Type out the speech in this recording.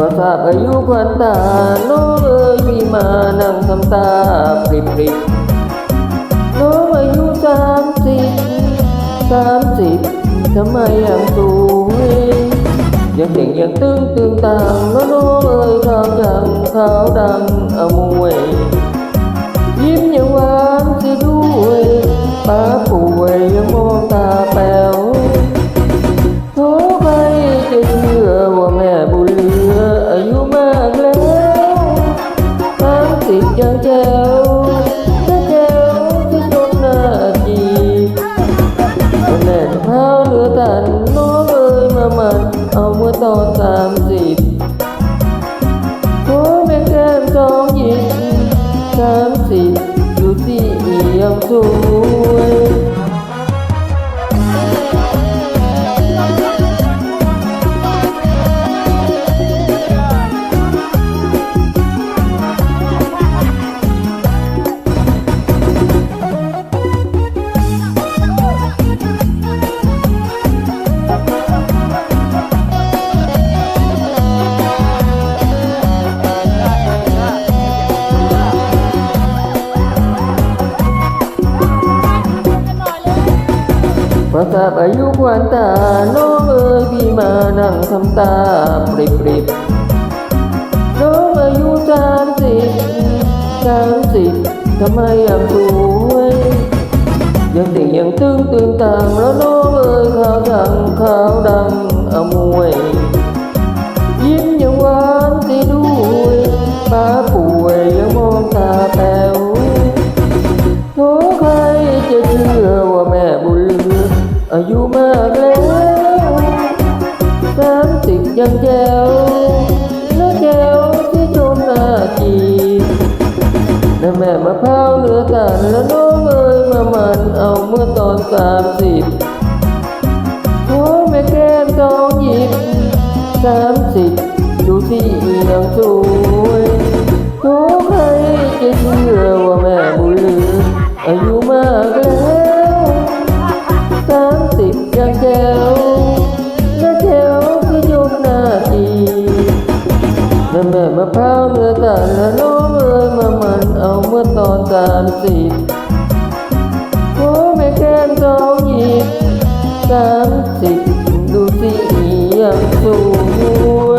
พอทราบอายุควันตาน้องเอ๋ยพี่มานั่งทำตาปริบปริบน้องอายุสามสิบสามสิบทำไมยังสวยยังเด็กยังตึงตึงต่างแล้วน้องเอ๋ยขาวจังขาวดังอมวยยิ้มยังหวา สิบยังแจ๋วถ้าแจ๋วที่จนหน้าจีบแม่เท้าเหลือตันน้องเอ้ยมามันเอาเมื่อตอนสา มสิบโอ้แม่แก้มสองหญิงสามสิบดูที่ยังสวยพอทราบอายุควันตา น้องเอ๋ยพี่มานั่งทำตาปริบปริบน้องอายุสามสิบสามสิบทำไมยังสวยยังเด็กยังตึงตึงต่างแล้วน้องเอ๋ยขาวดังขาวดังอมวย ยิ้มยังหวานสีด้วยป้าป่วย มามันเอาเมื่อตอนสามสิบโอ้แม่แก้มสองหยิบสามสิบดูที่ยังสวยโอ้ใครจะเชื่อว่าแม่บุญเลืออายุมากแล้วสามสิบยังแจ๋วและแจ๋วที่ยกหน้าทีและแม่มะพร้าวเนื้อตันและน้องเอ๋ยมามันเอาเมื่อตอนสามสิบ องหยิบส